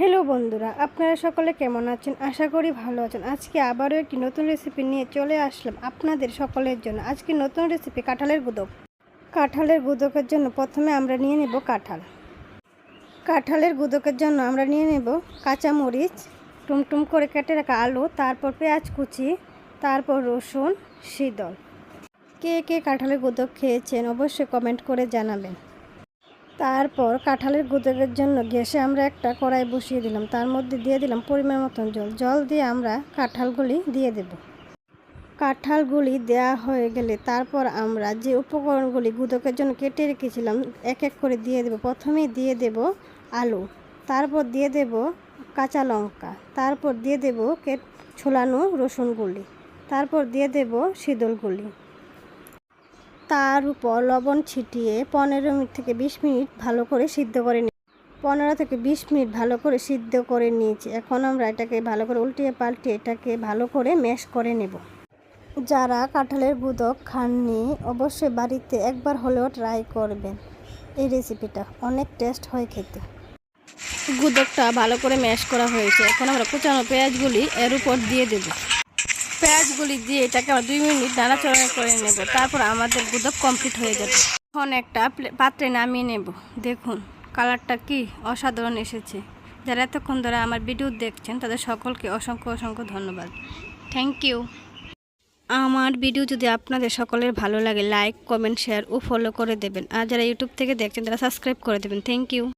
Hello বন্ধুরা, আপনারা সকলে কেমন আছেন? আশা করি ভালো আছেন। আজকে আবারও একটি নতুন রেসিপি নিয়ে চলে আসলাম আপনাদের সকলের জন্য। আজকে নতুন রেসিপি কাঁঠালের গুদক। কাঁঠালের গুদকের জন্য প্রথমে আমরা নিয়ে নেব কাঁঠাল। কাঁঠালের গুদকের জন্য আমরা নিয়ে নেব কাঁচামরিচ টুমটুম করে কেটে রাখা আলু, তারপর পেঁয়াজ কুচি, তারপর রসুন শীতল কে কে কাঁঠালের গুদক খেয়েছেন অবশ্যই কমেন্ট করে জানাবেন। তারপর কাঁঠালের গুদকের জন্য গ্যাসে আমরা একটা কড়াই বসিয়ে দিলাম। তার মধ্যে দিয়ে দিলাম পরিমাণ মতন জল। জল দিয়ে আমরা কাঁঠালগুলি দিয়ে দেব। কাঁঠালগুলি দেওয়া হয়ে গেলে তারপর আমরা যে উপকরণগুলি গুদকের জন্য কেটে রেখেছিলাম, এক এক করে দিয়ে দেব। প্রথমেই দিয়ে দেব আলু, তারপর দিয়ে দেব কাঁচা লঙ্কা, তারপর দিয়ে দেব ছোলানো রসুনগুলি, তারপর দিয়ে দেব শীতলগুলি তার উপর লবণ ছিটিয়ে পনেরো মিনিট থেকে বিশ মিনিট ভালো করে সিদ্ধ করে নিই পনেরো থেকে বিশ মিনিট ভালো করে সিদ্ধ করে নিয়েছি। এখন আমরা এটাকে ভালো করে উল্টিয়ে পাল্টিয়ে এটাকে ভালো করে ম্যাশ করে নেব। যারা কাঁঠালের গুদক খাননি, অবশ্যই বাড়িতে একবার হলেও ট্রাই করবেন। এই রেসিপিটা অনেক টেস্ট হয় খেতে। গুদকটা ভালো করে ম্যাশ করা হয়েছে। এখন আমরা কুচানো পেঁয়াজগুলি এর উপর দিয়ে দেবো। পেঁয়াজগুলি দিয়ে এটাকে আমরা দুই মিনিট নাড়াচড়া করে নেব। তারপর আমাদের গুদক কমপ্লিট হয়ে যাবে। এখন একটা পাত্রে নামিয়ে নেব। দেখুন, কালারটা কি অসাধারণ এসেছে। যারা এতক্ষণ ধরে আমার ভিডিও দেখছেন, তাদের সকলকে অসংখ্য অসংখ্য ধন্যবাদ। থ্যাংক ইউ আমার ভিডিও যদি আপনাদের সকলের ভালো লাগে লাইক কমেন্ট শেয়ার ও ফলো করে দেবেন। আর যারা ইউটিউব থেকে দেখছেন, তারা সাবস্ক্রাইব করে দেবেন। Thank you